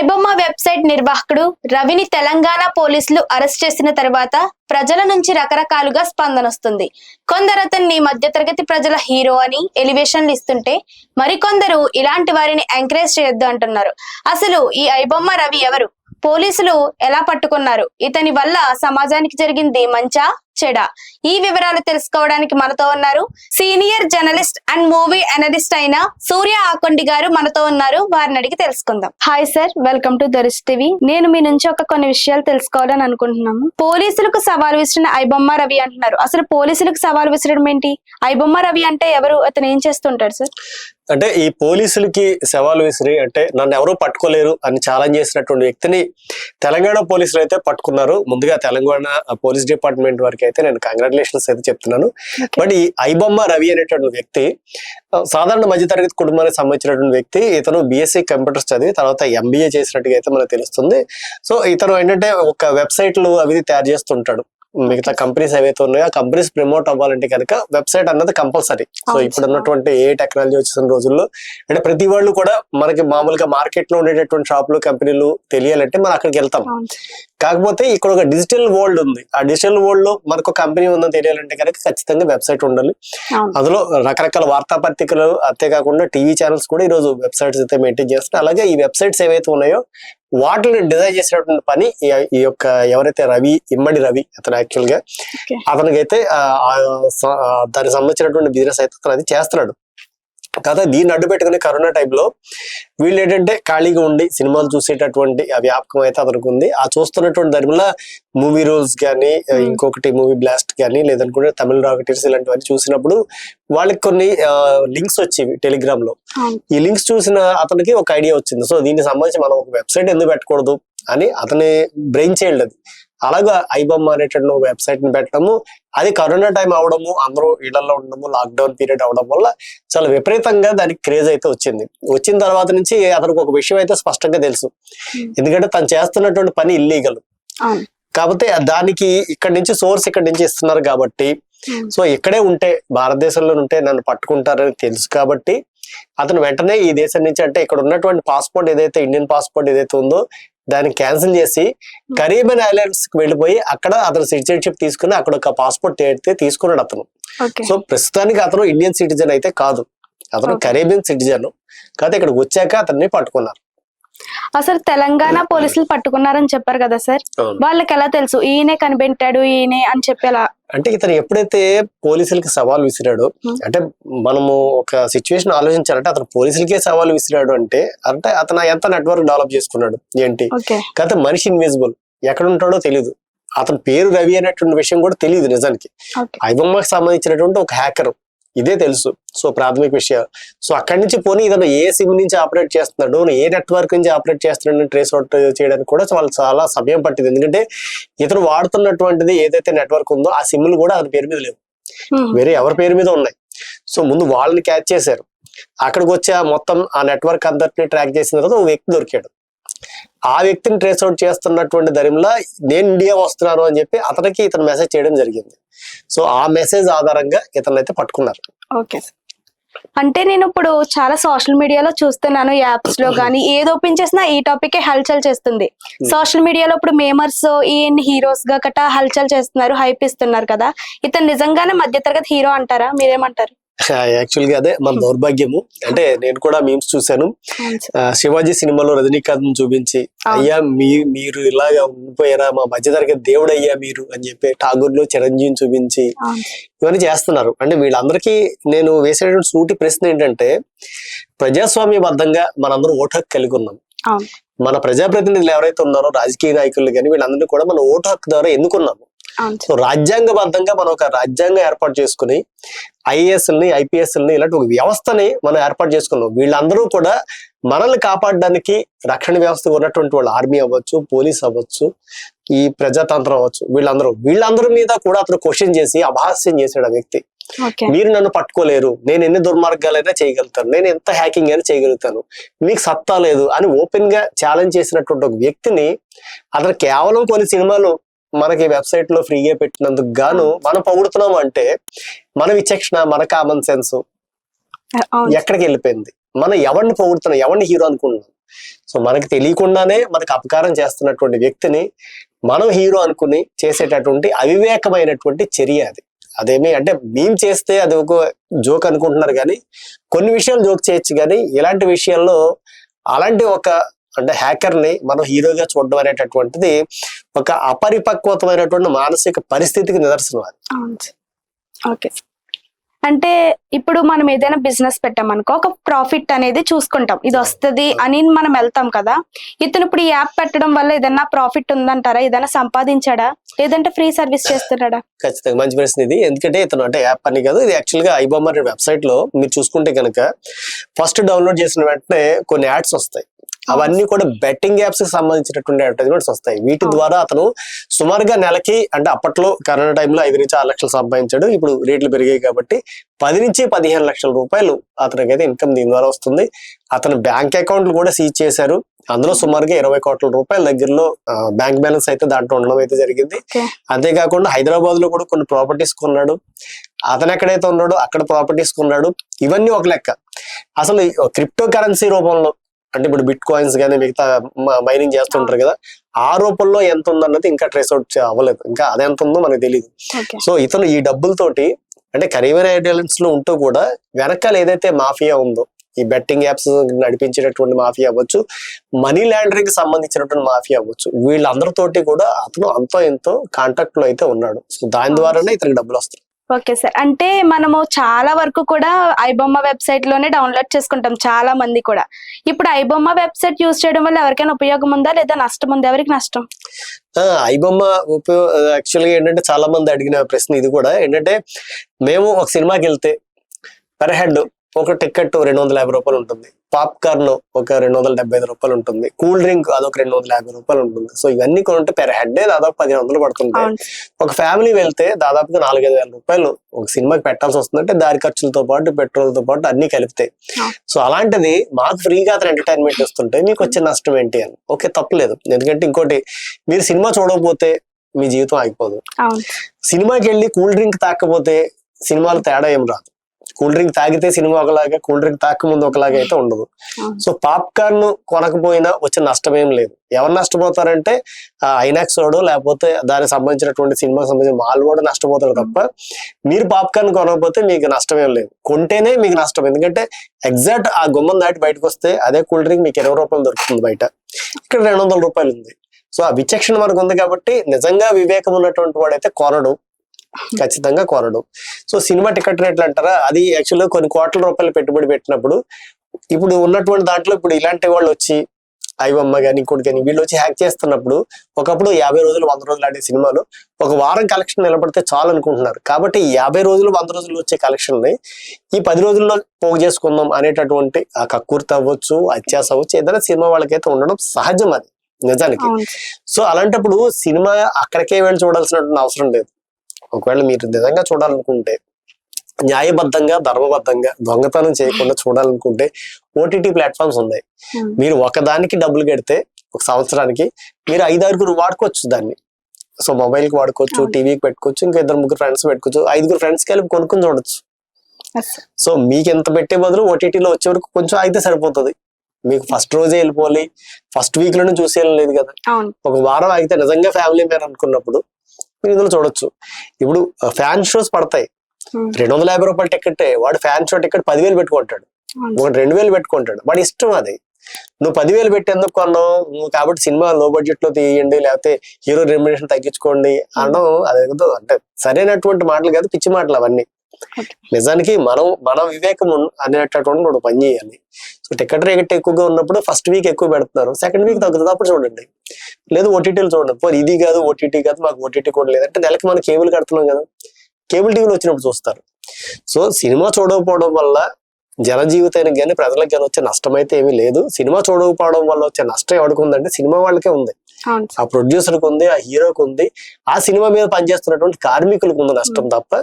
IBomma website నిర్వాహకుడు రవిని తెలంగాణ పోలీసులు అరెస్ట్ చేసిన తర్వాత ప్రజల నుంచి రకరకాలుగా స్పందన వస్తుంది కొందరు అతన్ని మధ్యతరగతి ప్రజల హీరో అని ఎలివేషన్లు ఇస్తుంటే మరికొందరు ఇలాంటి వారిని ఎంకరేజ్ చేయొద్దు అంటున్నారు. అసలు ఈ ఐబొమ్మ రవి ఎవరు? పోలీసులు ఎలా పట్టుకున్నారు? ఇతని వల్ల సమాజానికి జరిగింది మంచా? చెడా. ఈ వివరాలు తెలుసుకోవడానికి మనతో ఉన్నారు senior journalist and movie analyst అయిన సూర్య ఆకొండి గారు మనతో ఉన్నారు. వారిని అడిగి తెలుసుకుందాం. హాయ్ సార్ వెల్కమ్ టు దరిష్ టీవీ నేను మీ నుంచి ఒక కొన్ని విషయాలు తెలుసుకోవాలని అనుకుంటున్నాము. పోలీసులకు సవాల్ విసిరిన ఐబొమ్మ రవి అంటున్నారు. అసలు పోలీసులకు సవాల్ విసరడం ఏంటి? ఐబొమ్మ రవి అంటే ఎవరు? అతను ఏం చేస్తుంటాడు సార్ అంటే ఈ పోలీసులకి సవాలు విసిరి అంటే నన్ను ఎవరూ పట్టుకోలేరు అని ఛాలెంజ్ చేసినటువంటి వ్యక్తిని తెలంగాణ పోలీసులు అయితే పట్టుకున్నారు. ముందుగా తెలంగాణ పోలీస్ డిపార్ట్మెంట్ వారికి అయితే నేను కంగ్రాచులేషన్స్ అయితే చెప్తున్నాను. బట్ ఈ ఐబొమ్మ రవి అనేటువంటి వ్యక్తి సాధారణ మధ్యతరగతి కుటుంబానికి సంబంధించినటువంటి వ్యక్తి ఇతను బీఎస్సీ కంప్యూటర్స్ చదివి తర్వాత ఎంబీఏ చేసినట్టుగా అయితే మనకు తెలుస్తుంది. సో ఇతను ఏంటంటే ఒక వెబ్సైట్లు అవి తయారు చేస్తుంటాడు. మిగతా కంపెనీస్ ఏవైతే ఉన్నాయో ఆ కంపెనీస్ ప్రమోట్ అవ్వాలంటే కనుక వెబ్సైట్ అన్నది కంపల్సరీ. సో. ఇప్పుడు ఉన్నటువంటి ఏ టెక్నాలజీ వచ్చేసిన రోజుల్లో అంటే ప్రతి వాళ్ళు కూడా మనకి మామూలుగా మార్కెట్లో ఉండేటటువంటి షాపులు కంపెనీలు తెలియాలంటే మనం అక్కడికి వెళ్తాం. కాకపోతే ఇక్కడ ఒక డిజిటల్ వరల్డ్ ఉంది ఆ డిజిటల్ వరల్డ్లో మనకు కంపెనీ ఉందని తెలియాలంటే కనుక ఖచ్చితంగా వెబ్సైట్ ఉండాలి. అందులో రకరకాల వార్తాపత్రికలు అంతేకాకుండా టీవీ ఛానల్స్ కూడా ఈ రోజు వెబ్సైట్స్ అయితే మెయింటైన్ చేస్తున్నారు అలాగే ఈ వెబ్సైట్స్ ఏవైతే ఉన్నాయో వాటిని డిజైన్ చేసినటువంటి పని ఈ- యొక్క ఎవరైతే రవి ఇమ్మడి రవి అతను యాక్చువల్గా. అతనికైతే దానికి సంబంధించినటువంటి బిజినెస్ అయితే అతను అది చేస్తున్నాడు కాకపోతే దీన్ని అడ్డు పెట్టుకునే కరోనా టైంలో వీళ్ళు ఏంటంటే ఖాళీగా ఉండి సినిమాలు చూసేటటువంటి ఆ వ్యాపకం అయితే అతనికి ఉంది ఆ చూస్తున్నటువంటి దాని వల్ల మూవీ రూల్స్ కానీ. ఇంకొకటి మూవీ బ్లాస్ట్ కానీ లేదనుకుంటే తమిళ రాకెటర్స్ ఇలాంటివన్నీ చూసినప్పుడు వాళ్ళకి కొన్ని లింక్స్ వచ్చేవి టెలిగ్రామ్లో. ఈ లింక్స్ చూసిన అతనికి ఒక ఐడియా వచ్చింది సో దీనికి సంబంధించి మనం ఒక వెబ్సైట్ ఎందుకు పెట్టకూడదు అని అతని బ్రెయిన్ చైల్డ్ అది అలాగా ఐబొమ్మ అనేటువంటి వెబ్సైట్ని పెట్టడము అది కరోనా టైం అవడము అందరూ ఇళ్ళలో ఉండడము లాక్డౌన్ పీరియడ్ అవడం వల్ల చాలా విపరీతంగా దానికి క్రేజ్ అయితే వచ్చింది వచ్చిన తర్వాత నుంచి అతనికి ఒక విషయం అయితే స్పష్టంగా తెలుసు. ఎందుకంటే తను చేస్తున్నటువంటి పని ఇల్లీగల్. కాకపోతే దానికి ఇక్కడి నుంచి సోర్స్ ఇక్కడి నుంచి ఇస్తున్నారు కాబట్టి. సో ఇక్కడే ఉంటే భారతదేశంలో ఉంటే నన్ను పట్టుకుంటారని తెలుసు కాబట్టి అతను వెంటనే ఈ దేశం నుంచి అంటే ఇక్కడ ఉన్నటువంటి పాస్పోర్ట్ ఏదైతే ఇండియన్ పాస్పోర్ట్ ఏదైతే ఉందో దాన్ని క్యాన్సిల్ చేసి కరీబియన్ ఐలాండ్స్కి వెళ్ళిపోయి అక్కడ అతను సిటిజన్షిప్ తీసుకుని అక్కడ ఒక పాస్పోర్ట్ అయితే తీసుకున్నాడు అతను. సో ప్రస్తుతానికి అతను ఇండియన్ సిటిజన్ అయితే కాదు. అతను. Caribbean citizen. కాదు ఇక్కడికి వచ్చాక అతన్ని పట్టుకున్నారు. అసలు తెలంగాణ పోలీసులు పట్టుకున్నారని చెప్పారు కదా సార్. వాళ్ళకి ఎలా తెలుసు? ఈయనే కనిపెట్టాడు ఈయనే అని చెప్పేలా? అంటే ఇతను ఎప్పుడైతే పోలీసులకి సవాల్ విసిరాడో. అంటే మనము ఒక సిచ్యువేషన్ ఆలోచించాలంటే అతను పోలీసులకే సవాల్ విసిరాడు అంటే అంటే అతను ఎంత నెట్వర్క్ డెవలప్ చేసుకున్నాడు ఏంటి? కాకపోతే మనిషి ఇన్విజిబుల్ ఎక్కడ ఉంటాడో తెలియదు అతని పేరు రవి అనేటువంటి విషయం కూడా తెలియదు నిజానికి. ఐబొమ్మకి సంబంధించినటువంటి ఒక హ్యాకర్. ఇదే తెలుసు. సో ప్రాథమిక విషయం సో అక్కడి నుంచి పోనీ ఇతను ఏ సిమ్ నుంచి ఆపరేట్ చేస్తున్నాడు ఏ నెట్వర్క్ నుంచి ఆపరేట్ చేస్తున్నాడు ట్రేస్ అవుట్ చేయడానికి కూడా వాళ్ళు చాలా సమయం పట్టింది. ఎందుకంటే ఇతను వాడుతున్నటువంటిది ఏదైతే నెట్వర్క్ ఉందో ఆ సిమ్లు కూడా అతని పేరు మీద లేవు. వేరే ఎవరి పేరు మీద ఉన్నాయి. సో ముందు వాళ్ళని క్యాచ్ చేశారు. అక్కడికి వచ్చి ఆ మొత్తం ఆ నెట్వర్క్ అందరిని ట్రాక్ చేసిన తర్వాత ఒక వ్యక్తి దొరికాడు. ఆ వ్యక్తిని ట్రేస్ అవుట్ చేస్తున్నటువంటి దరిమిలా నేను ఇండియా వస్తున్నాను అని చెప్పి అతనికి ఇతను మెసేజ్ చేయడం జరిగింది. సో ఆ మెసేజ్ ఆధారంగా ఇతను అయితే పట్టుకున్నారు. Okay sir. అంటే నేను ఇప్పుడు చాలా సోషల్ మీడియాలో చూస్తున్నాను యాప్స్లో కానీ ఏది ఓపెన్ చేసినా ఈ టాపిక్ హల్చల్ చేస్తుంది. సోషల్ మీడియాలో ఇప్పుడు మేమర్స్ ఈయన్ని హీరోస్గా గట్రా హల్చల్ చేస్తున్నారు హైప్ ఇస్తున్నారు కదా. ఇతను నిజంగానే మధ్యతరగతి హీరో అంటారా? మీరేమంటారు? యాక్చువల్గా అదే మన దౌర్భాగ్యము. అంటే నేను కూడా మీమ్స్ చూశాను. శివాజీ సినిమాలో రజనీకాంత్ చూపించి. అయ్యా మీ మీరు ఇలాగా ఉండిపోయారా? మా మధ్యతరగతి దేవుడు అయ్యా మీరు అని చెప్పి ఠాగూర్లో చిరంజీవిని చూపించి ఇవన్నీ చేస్తున్నారు. అంటే వీళ్ళందరికీ నేను వేసేటువంటి సూటి ప్రశ్న ఏంటంటే ప్రజాస్వామ్యబద్ధంగా మనందరం ఓటు హక్కు కలిగి ఉన్నాం. మన ప్రజాప్రతినిధులు ఎవరైతే ఉన్నారో రాజకీయ నాయకులు కానీ వీళ్ళందరినీ కూడా మనం ఓటు హక్కు ద్వారా ఎన్నుకున్నాము. సో రాజ్యాంగబద్ధంగా మనం ఒక రాజ్యాంగం ఏర్పాటు చేసుకుని ఐఏఎస్ని ఐపీఎస్ని ఇలాంటి ఒక వ్యవస్థని మనం ఏర్పాటు చేసుకున్నాం. వీళ్ళందరూ కూడా మనల్ని కాపాడడానికి రక్షణ వ్యవస్థ ఉన్నటువంటి వాళ్ళు ఆర్మీ అవ్వచ్చు పోలీస్ అవ్వచ్చు ఈ ప్రజాతంత్రం అవ్వచ్చు వీళ్ళందరూ. వీళ్ళందరి మీద కూడా అతను క్వశ్చన్ చేసి అపహాస్యం చేశాడు ఆ వ్యక్తి. మీరు నన్ను పట్టుకోలేరు. నేను ఎన్ని దుర్మార్గాలైనా చేయగలుగుతాను. నేను ఎంత హ్యాకింగ్ అయినా చేయగలుగుతాను. మీకు సత్తా లేదు అని ఓపెన్గా ఛాలెంజ్ చేసినటువంటి ఒక వ్యక్తిని అతను కేవలం కొన్ని సినిమాలు మనకి వెబ్సైట్లో ఫ్రీగా పెట్టినందుకు గాను మనం పొగుడుతున్నాం అంటే మన విచక్షణ మన కామన్ సెన్స్ ఎక్కడికి వెళ్ళిపోయింది? మనం ఎవరిని పొగుడుతున్నాం? ఎవరిని హీరో అనుకుంటున్నాం? సో మనకి తెలియకుండానే మనకు అపకారం చేస్తున్నటువంటి వ్యక్తిని మనం హీరో అనుకుని చేసేటటువంటి అవివేకమైనటువంటి చర్య అది. అదేమి అంటే మేము చేస్తే అది ఒక జోక్ అనుకుంటున్నారు కానీ కొన్ని విషయాలు జోక్ చేయొచ్చు కానీ ఇలాంటి విషయాల్లో అలాంటి ఒక అంటే హ్యాకర్ని మనం హీరోగా చూడడం అనేటటువంటిది ఒక అపరిపక్వతమైనటువంటి మానసిక పరిస్థితికి నిదర్శనం అది. ఓకే అంటే ఇప్పుడు మనం ఏదైనా బిజినెస్ పెట్టామనుకో ఒక ప్రాఫిట్ అనేది చూసుకుంటాం. ఇది వస్తది అని మనం వెళ్తాం కదా. ఇతను ఇప్పుడు ఈ యాప్ పెట్టడం వల్ల ఏదైనా ప్రాఫిట్ ఉందంటారా? ఏదైనా సంపాదించాడా? లేదంటే ఫ్రీ సర్వీస్ చేస్తున్నాడా? ఖచ్చితంగా మంచి ప్రశ్న ఇది. ఎందుకంటే ఇతను అంటే యాప్ అని కాదు ఇది యాక్చువల్గా ఐబొమ్మ వెబ్సైట్లో మీరు చూసుకుంటే కనుక ఫస్ట్ డౌన్లోడ్ చేసిన వెంటనే కొన్ని యాడ్స్ వస్తాయి. అవన్నీ కూడా బెట్టింగ్ యాప్స్కి సంబంధించినటువంటి అడ్వర్టైజ్మెంట్స్ వస్తాయి. వీటి. ద్వారా అతను సుమారుగా నెలకి అంటే అప్పట్లో కరోనా టైంలో ఐదు నుంచి ఆరు లక్షలు సంపాదించాడు. ఇప్పుడు రేట్లు పెరిగాయి కాబట్టి పది నుంచి పదిహేను లక్షల రూపాయలు అతనికి అయితే ఇన్కమ్ దీని ద్వారా వస్తుంది. అతను బ్యాంక్ అకౌంట్లు కూడా సీజ్ చేశారు. అందులో సుమారుగా ఇరవై కోట్ల రూపాయల దగ్గరలో బ్యాంక్ బ్యాలెన్స్ అయితే దాంట్లో ఉండడం అయితే జరిగింది. అంతేకాకుండా హైదరాబాద్లో కూడా కొన్ని ప్రాపర్టీస్ కొన్నాడు. అతను ఎక్కడైతే ఉన్నాడో అక్కడ ప్రాపర్టీస్ కొన్నాడు. ఇవన్నీ ఒక లెక్క. అసలు క్రిప్టో కరెన్సీ రూపంలో అంటే ఇప్పుడు బిట్ కాయిన్స్ కానీ మిగతా మైనింగ్ చేస్తుంటారు కదా ఆ రూపంలో ఎంత ఉందన్నది ఇంకా ట్రేస్ అవుట్ అవ్వలేదు. ఇంకా అది ఎంత ఉందో మనకు తెలియదు సో ఇతను ఈ డబ్బులతోటి అంటే కరీవర్ ఐడియలెన్స్లో ఉంటూ కూడా వెనకాల ఏదైతే మాఫియా ఉందో ఈ బెట్టింగ్ యాప్స్ నడిపించేటటువంటి మాఫియా అవ్వచ్చు మనీ లాండరింగ్కి సంబంధించినటువంటి మాఫియా అవ్వచ్చు వీళ్ళందరితోటి కూడా అతను అంతో ఎంతో కాంటాక్ట్లో అయితే ఉన్నాడు. సో దాని ద్వారానే ఇతనికి డబ్బులు వస్తాయి. Okay sir. అంటే మనము చాలా వరకు కూడా ఐబొమ్మ వెబ్సైట్లోనే డౌన్లోడ్ చేసుకుంటాం చాలా మంది కూడా. ఇప్పుడు ఐబొమ్మ వెబ్సైట్ యూజ్ చేయడం వల్ల ఎవరికైనా ఉపయోగం ఉందా లేదా నష్టం ఉందా? ఎవరికి నష్టం? ఆ, ఐబొమ్మ ఉపయోగ యాక్చువల్గా ఏంటంటే చాలా మంది అడిగిన ప్రశ్న ఇది కూడా. ఏంటంటే మేము ఒక సినిమాకి వెళ్తే పర్ హెడ్ ఒక టికెట్ రెండు వందల యాభై రూపాయలు ఉంటుంది. పాప్కార్న్ ఒక రెండు వందల డెబ్బై ఐదు రూపాయలు ఉంటుంది. కూల్ డ్రింక్ అదొక రెండు వందల యాభై రూపాయలు ఉంటుంది. సో ఇవన్నీ కొంటే పెర్ హెడ్ దాదాపు పదిహేను వందలు పడుతుంది ఒక ఫ్యామిలీ వెళ్తే దాదాపుగా నాలుగైదు వేల రూపాయలు ఒక సినిమాకి పెట్టాల్సి వస్తుందంటే దారి ఖర్చులతో పాటు పెట్రోల్తో పాటు అన్ని కలిపితాయి. ఆ. సో అలాంటిది మాకు ఫ్రీగా అతను ఎంటర్టైన్మెంట్ ఇస్తుంటే మీకు వచ్చే నష్టం ఏంటి అని. ఓకే తప్పలేదు. ఎందుకంటే ఇంకోటి మీరు సినిమా చూడకపోతే మీ జీవితం ఆగిపోదు. సినిమాకి వెళ్ళి కూల్ డ్రింక్ తాకపోతే సినిమాలు తేడా ఏం రాదు. కూల్ డ్రింక్ తాగితే సినిమా ఒకలాగా కూల్ డ్రింక్ తాక ముందు ఒకలాగా అయితే ఉండదు. సో పాప్కార్న్ కొనకపోయినా వచ్చే నష్టం ఏం లేదు. ఎవరు నష్టపోతారంటే ఐనాక్స్ వాడు లేకపోతే దానికి సంబంధించినటువంటి సినిమాకి సంబంధించిన మాల్ కూడా నష్టపోతారు తప్ప మీరు పాప్కార్న్ కొనకపోతే మీకు నష్టం ఏం లేదు. కొంటేనే మీకు నష్టం. ఎందుకంటే ఎగ్జాక్ట్ ఆ గుమ్మం దాటి బయటకు వస్తే అదే కూల్ డ్రింక్ మీకు ఇరవై రూపాయలు దొరుకుతుంది బయట. ఇక్కడ రెండు వందల రూపాయలు ఉంది. సో ఆ విచక్షణ మనకు ఉంది కాబట్టి నిజంగా వివేకం ఉన్నటువంటి వాడైతే కొనడు. ఖచ్చితంగా కొనడు. సో సినిమా టికెట్ రేట్లు అంటారా? అది యాక్చువల్గా కొన్ని కోట్ల రూపాయలు పెట్టుబడి పెట్టినప్పుడు ఇప్పుడు ఉన్నటువంటి దాంట్లో ఇప్పుడు ఇలాంటి వాళ్ళు వచ్చి ఐవమ్మ కానీ ఇంకోటి కానీ వీళ్ళు వచ్చి హ్యాక్ చేస్తున్నప్పుడు ఒకప్పుడు యాభై రోజులు వంద రోజులు ఆడే సినిమాలు ఒక వారం కలెక్షన్ నిలబడితే చాలు అనుకుంటున్నారు. కాబట్టి యాభై రోజులు వంద రోజులు వచ్చే కలెక్షన్ని ఈ పది రోజుల్లో పోగు చేసుకుందాం అనేటటువంటి ఆ కక్కుర్తి అవ్వచ్చు అత్యాస అవ్వచ్చు ఏదైనా సినిమా వాళ్ళకైతే ఉండడం సహజం అది నిజానికి. సో అలాంటప్పుడు సినిమా అక్కడికే వెళ్ళి చూడాల్సినటువంటి అవసరం లేదు. ఒకవేళ మీరు నిజంగా చూడాలనుకుంటే న్యాయబద్ధంగా ధర్మబద్ధంగా దొంగతనం చేయకుండా చూడాలనుకుంటే ఓటీటీ ప్లాట్ఫామ్స్ ఉన్నాయి. మీరు ఒకదానికి డబ్బులు కడితే ఒక సంవత్సరానికి మీరు ఐదారుగురు వాడుకోవచ్చు దాన్ని సో మొబైల్కి వాడుకోవచ్చు. టీవీకి పెట్టుకోవచ్చు ఇంకా ఇద్దరు ముగ్గురు ఫ్రెండ్స్ పెట్టుకోవచ్చు ఐదుగురు ఫ్రెండ్స్ కలిపి కొనుక్కొని చూడొచ్చు. సో మీకు ఎంత పెట్టే బదులు ఓటీటీలో వచ్చే వరకు కొంచెం అయితే సరిపోతుంది మీకు ఫస్ట్ రోజే వెళ్ళిపోవాలి ఫస్ట్ వీక్లోనే చూసేయాలని లేదు కదా ఒక వారం ఆగితే నిజంగా ఫ్యామిలీ మ్యాన్ అనుకున్నప్పుడు మీరు ఇందులో చూడొచ్చు. ఇప్పుడు ఫ్యాన్ షోస్ పడతాయి. రెండు వందల యాభై రూపాయల టికెట్ వాడు ఫ్యాన్ షో టికెట్ పదివేలు పెట్టుకుంటాడు. ఒకటి రెండు వేలు పెట్టుకుంటాడు. వాడి ఇష్టం అది. నువ్వు పదివేలు పెట్టి ఎందుకు కొన్నావు? నువ్వు కాబట్టి సినిమా లో బడ్జెట్లో తీయండి లేకపోతే హీరో రెమ్యునేషన్ తగ్గించుకోండి అనడం అదేదో అంటే సరైనటువంటి మాటలు కాదు పిచ్చి మాటలు అవన్నీ. నిజానికి మనం మన వివేకం అనేటటువంటి ఒక పని చేయాలి. సో టికెట్ రేట్ ఎక్కువగా ఉన్నప్పుడు ఫస్ట్ వీక్ ఎక్కువ పెడుతున్నారు. సెకండ్ వీక్ తగ్గుతుంది. అప్పుడు చూడండి. లేదు ఓటీటీలు చూడండి. పోనీ ఇది కాదు ఓటీటీ కాదు మాకు ఓటీటీ కూడా లేదంటే నెలకి మనం కేబుల్ కడుతున్నాం కదా. కేబుల్ టీవీలో వచ్చినప్పుడు చూస్తారు. సో సినిమా చూడకపోవడం వల్ల జన జీవితానికి కానీ ప్రజలకు కానీ వచ్చే నష్టం అయితే ఏమీ లేదు. సినిమా చూడకపోవడం వల్ల వచ్చే నష్టం ఎవరికి ఉందంటే సినిమా వాళ్ళకే ఉంది. ఆ ప్రొడ్యూసర్కి ఉంది ఆ హీరోకి ఉంది. ఆ సినిమా మీద పనిచేస్తున్నటువంటి కార్మికులకు ఉంది నష్టం తప్ప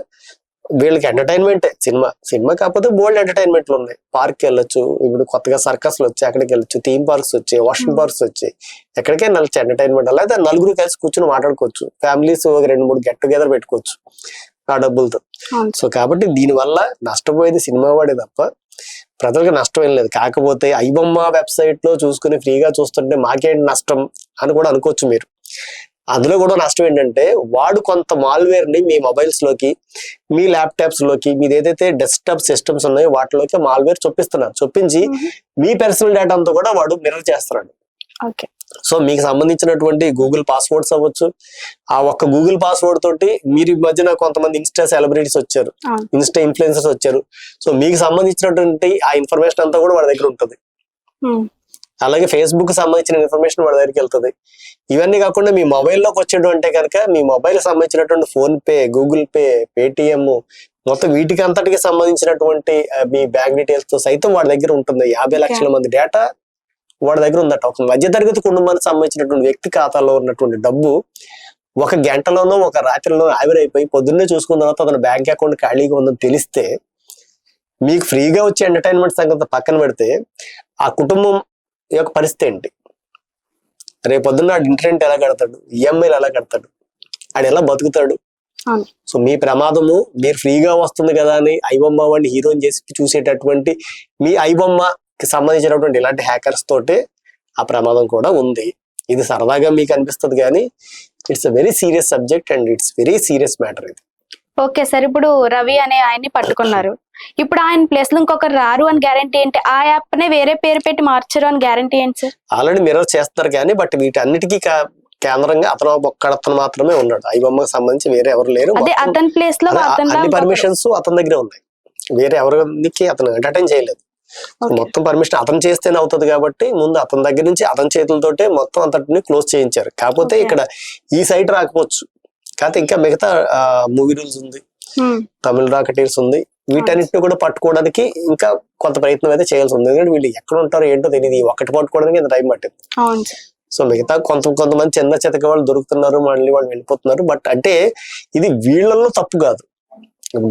వీళ్ళకి ఎంటర్టైన్మెంట్ సినిమా సినిమా కాకపోతే బోల్డ్ ఎంటర్టైన్మెంట్లు ఉన్నాయి. పార్క్ వెళ్ళొచ్చు ఇప్పుడు కొత్తగా సర్కస్లు వచ్చాయి అక్కడికి వెళ్ళొచ్చు థీమ్ పార్క్స్ వచ్చాయి వాషింగ్ Hmm. పార్క్స్ వచ్చాయి. ఎక్కడికైనా వెళ్ళచ్చు ఎంటర్టైన్మెంట్ లేదా నలుగురు కలిసి కూర్చొని మాట్లాడుకోవచ్చు. ఫ్యామిలీస్ ఒక రెండు మూడు గెట్ టుగెదర్ పెట్టుకోవచ్చు ఆ డబ్బులతో. సో కాబట్టి దీనివల్ల నష్టపోయేది సినిమా వాడే తప్ప ప్రజలకు నష్టం ఏం లేదు. కాకపోతే ఐబొమ్మ వెబ్సైట్లో చూసుకుని ఫ్రీగా చూస్తుంటే మాకేంటి నష్టం అని కూడా అనుకోవచ్చు మీరు. అందులో కూడా నష్టం ఏంటంటే వాడు కొంత మాల్వేర్ని మీ మొబైల్స్లోకి మీ ల్యాప్టాప్స్లోకి మీది ఏదైతే డెస్క్టాప్ సిస్టమ్స్ ఉన్నాయో వాటిలోకి మాల్వేర్ చొప్పిస్తున్నారు. చొప్పించి మీ పర్సనల్ డేటా అంతా కూడా వాడు మిర్రర్ చేస్తున్నాడు. సో మీకు సంబంధించినటువంటి గూగుల్ పాస్వర్డ్స్ అవ్వచ్చు. ఆ ఒక్క గూగుల్ పాస్వర్డ్ తోటి మీరు ఈ మధ్యన కొంతమంది ఇన్స్టా సెలబ్రిటీస్ వచ్చారు. ఇన్స్టా ఇన్ఫ్లుయెన్సర్స్ వచ్చారు. సో మీకు సంబంధించినటువంటి ఆ ఇన్ఫర్మేషన్ అంతా కూడా వాళ్ళ దగ్గర ఉంటుంది. అలాగే ఫేస్బుక్ సంబంధించిన ఇన్ఫర్మేషన్ వాళ్ళ దగ్గరికి వెళ్తుంది. ఇవన్నీ కాకుండా మీ మొబైల్లోకి వచ్చేటువంటి కనుక మీ మొబైల్ సంబంధించినటువంటి PhonePe Google pay Paytm మొత్తం వీటికి అంతటికి సంబంధించినటువంటి మీ బ్యాంక్ డీటెయిల్స్తో సైతం వాడి దగ్గర ఉంటుంది. యాభై లక్షల మంది డేటా వాడి దగ్గర ఉందట. ఒక మధ్యతరగతి కుటుంబానికి సంబంధించినటువంటి వ్యక్తి ఖాతాలో ఉన్నటువంటి డబ్బు ఒక గంటలోనో ఒక రాత్రిలోనో ఆవిరైపోయి పొద్దున్నే చూసుకున్న తర్వాత అతని బ్యాంక్ అకౌంట్ ఖాళీగా ఉందని తెలిస్తే మీకు ఫ్రీగా వచ్చే ఎంటర్టైన్మెంట్ సంగతి పక్కన పెడితే ఆ కుటుంబం యొక్క పరిస్థితి ఏంటి? రేపు పొద్దున్న ఇంటర్నెట్ ఎలా కడతాడు? ఈఎంఐలు ఎలా కడతాడు? ఆడు ఎలా బతుకుతాడు. సో మీ ప్రమాదము మీరు ఫ్రీగా వస్తుంది కదా అని ఐబొమ్మ వాడిని హీరోని చేసి చూసేటటువంటి మీ ఐబొమ్మకి సంబంధించినటువంటి ఇలాంటి హ్యాకర్స్ తోటే ఆ ప్రమాదం కూడా ఉంది. ఇది సరదాగా మీకు అనిపిస్తుంది కానీ it's a very serious subject and it's very serious matter ఇది. ఓకే సార్ ఇప్పుడు రవి అనే ఆయన్ని పట్టుకున్నారు. ఇప్పుడు ఆయన ప్లేస్లో ఇంకొకరు రారు అని గ్యారంటీ ఏంటి ఆ యాప్ నే వేరే పేరు పెట్టి మార్చరు అని గ్యారంటీ ఏంటి సార్? ఆల్రెడీ మిర్రర్ చేస్తారు కానీ బట్ వీటన్నిటికీ కేంద్రంగా అతను ఒక్కడతను మాత్రమే ఉన్నాడు. ఐబొమ్మకి సంబంధించి వేరే ఎవరు లేరు. అతని ప్లేస్లో అన్ని పర్మిషన్స్ అతని దగ్గరే ఉన్నాయి. వేరే ఎవరికి అతను ఎంటర్టైన్ చేయలేదు. మొత్తం పర్మిషన్ అతను చేస్తేనే అవుతుంది కాబట్టి ముందు అతని దగ్గర నుంచి అతని చేతులతోటే మొత్తం అంతటిని క్లోజ్ చేయించారు. కాకపోతే. ఇక్కడ ఈ సైట్ రాకపోవచ్చు. కాకపోతే ఇంకా మిగతా మూవీ రూల్స్ ఉంది. తమిళ రాకటీర్స్ ఉంది. వీటన్నిటిని కూడా పట్టుకోవడానికి ఇంకా కొంత ప్రయత్నం అయితే చేయాల్సి ఉంది. ఎందుకంటే వీళ్ళు ఎక్కడ ఉంటారో ఏంటో తెలియదు ఈ ఒక్కటి పట్టుకోవడానికి ఇంత టైం పట్టింది. సో మిగతా కొంత కొంతమంది చిన్న చితక వాళ్ళు దొరుకుతున్నారు మళ్ళీ వాళ్ళు వెళ్ళిపోతున్నారు. బట్ అంటే ఇది వీళ్ళల్లో తప్పు కాదు.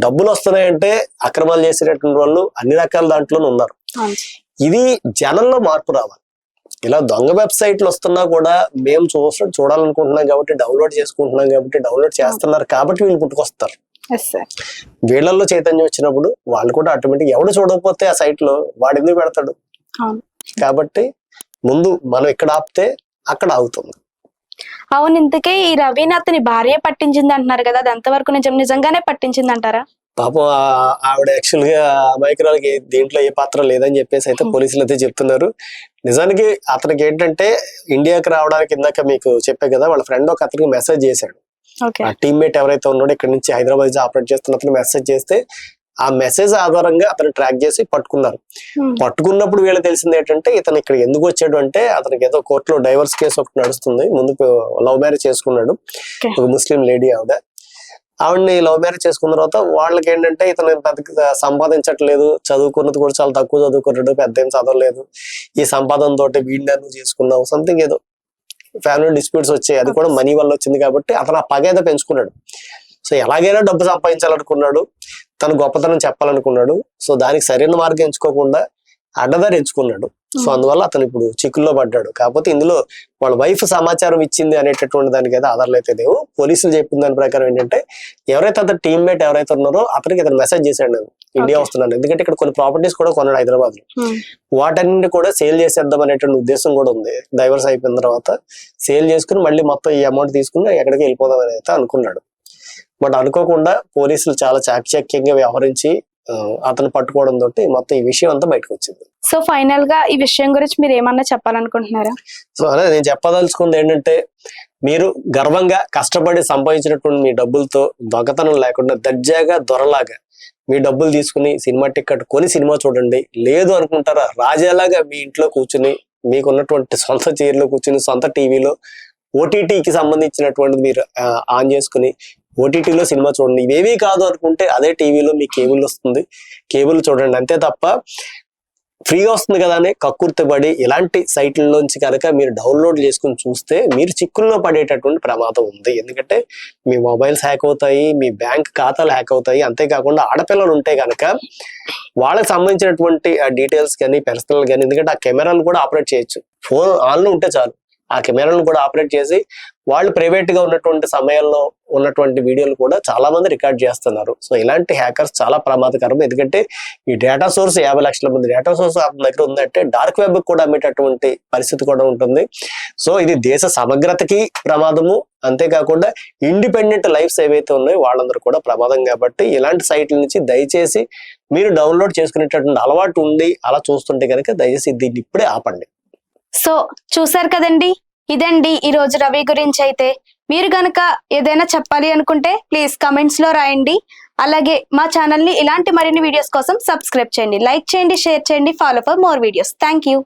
డబ్బులు వస్తున్నాయంటే అక్రమాలు చేసేటటువంటి వాళ్ళు అన్ని రకాల దాంట్లోనే ఉన్నారు. ఇది జనంలో మార్పు రావాలి. ఇలా దొంగ వెబ్సైట్లు వస్తున్నా కూడా మేము చూస చూడాలనుకుంటున్నాం కాబట్టి డౌన్లోడ్ చేసుకుంటున్నాం కాబట్టి డౌన్లోడ్ చేస్తున్నారు కాబట్టి వీళ్ళు పుట్టుకొస్తారు. వీళ్ళల్లో చైతన్యం వచ్చినప్పుడు వాళ్ళు కూడా ఆటోమేటిక్ ఎవడు చూడకపోతే ఆ సైట్లో వాడు ఎందుకు పెడతాడు. కాబట్టి ముందు మనం ఇక్కడ ఆపితే అక్కడ ఆగుతుంది. అవును ఇంతకే ఈ రవిని అతని భార్య పట్టించింది అంటున్నారు కదా అది అంతవరకు నిజం నిజంగానే పట్టించింది అంటారా? పాపం ఆ- ఆవిడ యాక్చువల్గా అమాయకురాలకి దీంట్లో ఏ పాత్ర లేదని చెప్పేసి అయితే Hmm. పోలీసులు అయితే చెప్తున్నారు. నిజానికి అతనికి ఏంటంటే ఇండియాకి రావడానికి ఇందాక మీకు చెప్పే కదా వాళ్ళ ఫ్రెండ్ ఒక అతనికి మెసేజ్ చేశాడు. ఆ టీమ్మేట్ ఎవరైతే ఉన్నాడో ఇక్కడ నుంచి హైదరాబాద్ ఆపరేట్ చేస్తున్న అతను మెసేజ్ చేస్తే ఆ మెసేజ్ ఆధారంగా అతను ట్రాక్ చేసి పట్టుకున్నారు. పట్టుకున్నప్పుడు వీళ్ళకి తెలిసింది ఏంటంటే ఇతను ఇక్కడ ఎందుకు వచ్చాడు అంటే అతనికి ఏదో కోర్టులో డైవర్స్ కేసు ఒకటి నడుస్తుంది. ముందు లవ్ మ్యారేజ్ చేసుకున్నాడు. ఒక ముస్లిం లేడీ ఆవిడ. ఆవిడని లవ్ మ్యారేజ్ చేసుకున్న తర్వాత వాళ్ళకి ఏంటంటే ఇతను పెద్ద సంపాదించట్లేదు. చదువుకున్నది కూడా చాలా తక్కువ చదువుకున్నాడు. పెద్ద ఏం చదవలేదు. ఈ సంపాదన తోటి వీడిని చేసుకున్నావు. సంథింగ్ ఏదో. ఫ్యామిలీ డిస్ప్యూట్స్ వచ్చాయి. అది కూడా మనీ వల్ల వచ్చింది కాబట్టి అతను ఆ పగ ఏదో పెంచుకున్నాడు. సో ఎలాగైనా డబ్బు సంపాదించాలనుకున్నాడు. తన గొప్పతనం చెప్పాలనుకున్నాడు. సో దానికి సరైన మార్గం ఎంచుకోకుండా అడ్డదారి ఎంచుకున్నాడు సో అందువల్ల అతను ఇప్పుడు చిక్కుల్లో పడ్డాడు. కాకపోతే ఇందులో వాళ్ళ వైఫ్ సమాచారం ఇచ్చింది అనేటటువంటి దానికి అయితే ఆధారాలు అయితే లేవు. పోలీసులు చెప్పిన దాని ప్రకారం ఏంటంటే ఎవరైతే అతను టీమ్మేట్ ఎవరైతే ఉన్నారో అతనికి అతను మెసేజ్ చేశాడు నేను ఇండియా. వస్తున్నాను ఎందుకంటే ఇక్కడ కొన్ని ప్రాపర్టీస్ కూడా కొన్నాడు హైదరాబాద్లో వాటన్నింటి కూడా సేల్ చేసేద్దాం అనేటువంటి ఉద్దేశం కూడా ఉంది. డైవర్స్ అయిపోయిన తర్వాత సేల్ చేసుకుని మళ్ళీ మొత్తం ఈ అమౌంట్ తీసుకుని ఎక్కడికి వెళ్ళిపోదాం అని అయితే అనుకున్నాడు. బట్ అనుకోకుండా పోలీసులు చాలా చాకచక్యంగా వ్యవహరించి అతను పట్టుకోవడం తోటి మొత్తం ఈ విషయం అంతా బయటకు వచ్చింది. సో ఫైనల్గా ఈ విషయం గురించి మీరు ఏమన్నా చెప్పాలనుకుంటున్నారా? సో అదే నేను చెప్పదలుచుకుంది ఏంటంటే మీరు గర్వంగా కష్టపడి సంపాదించినటువంటి మీ డబ్బులతో దొంగతనం లేకుండా దర్జాగా దొరలాగా మీ డబ్బులు తీసుకుని సినిమా టికెట్ కొని సినిమా చూడండి. లేదు అనుకుంటారా? రాజాలాగా మీ ఇంట్లో కూర్చుని మీకున్నటువంటి సొంత చైర్లో కూర్చుని సొంత టీవీలో ఓటీటీకి సంబంధించినటువంటిది మీరు ఆన్ చేసుకుని ఓటీటీలో సినిమా చూడండి. ఇవేవీ కాదు అనుకుంటే అదే టీవీలో మీ కేబుల్ వస్తుంది. కేబుల్ చూడండి. అంతే తప్ప ఫ్రీగా వస్తుంది కదా అని కక్కుర్తిపడి ఇలాంటి సైట్లలోంచి కనుక మీరు డౌన్లోడ్ చేసుకుని చూస్తే మీరు చిక్కుల్లో పడేటటువంటి ప్రమాదం ఉంది. ఎందుకంటే మీ మొబైల్స్ హ్యాక్ అవుతాయి మీ బ్యాంక్ ఖాతాలు హ్యాక్ అవుతాయి. అంతేకాకుండా ఆడపిల్లలు ఉంటే కనుక వాళ్ళకి సంబంధించినటువంటి డీటెయిల్స్ కానీ పర్సనల్ కానీ ఎందుకంటే ఆ కెమెరాలు కూడా ఆపరేట్ చేయొచ్చు. ఫోన్ ఆన్లో ఉంటే చాలు. ఆ కెమెరాలను కూడా ఆపరేట్ చేసి వాళ్ళు ప్రైవేట్గా ఉన్నటువంటి సమయంలో ఉన్నటువంటి వీడియోలు కూడా చాలా మంది రికార్డ్ చేస్తున్నారు. సో ఇలాంటి హ్యాకర్స్ చాలా ప్రమాదకరం. ఎందుకంటే ఈ డేటా సోర్స్ యాభై లక్షల మంది డేటా సోర్స్ దగ్గర ఉందంటే డార్క్ వెబ్ కూడా అమ్మేటటువంటి పరిస్థితి కూడా ఉంటుంది. సో ఇది దేశ సమగ్రతకి ప్రమాదము. అంతేకాకుండా ఇండిపెండెంట్ లైఫ్స్ ఏవైతే ఉన్నాయో వాళ్ళందరూ కూడా ప్రమాదం కాబట్టి ఇలాంటి సైట్ల నుంచి దయచేసి మీరు డౌన్లోడ్ చేసుకునేటటువంటి అలవాటు ఉండి అలా చూస్తుంటే కనుక దయచేసి దీన్ని ఇప్పుడే ఆపండి. సో చూసారు కదండి? ఇదండి ఈ రోజు రవి గురించి అయితే. మీరు గనక ఏదైనా చెప్పాలి అనుకుంటే ప్లీజ్ కమెంట్స్లో రాయండి. అలాగే మా ఛానల్ని ఇలాంటి మరిన్ని వీడియోస్ కోసం సబ్స్క్రైబ్ చేయండి లైక్ చేయండి షేర్ చేయండి follow for more videos thank you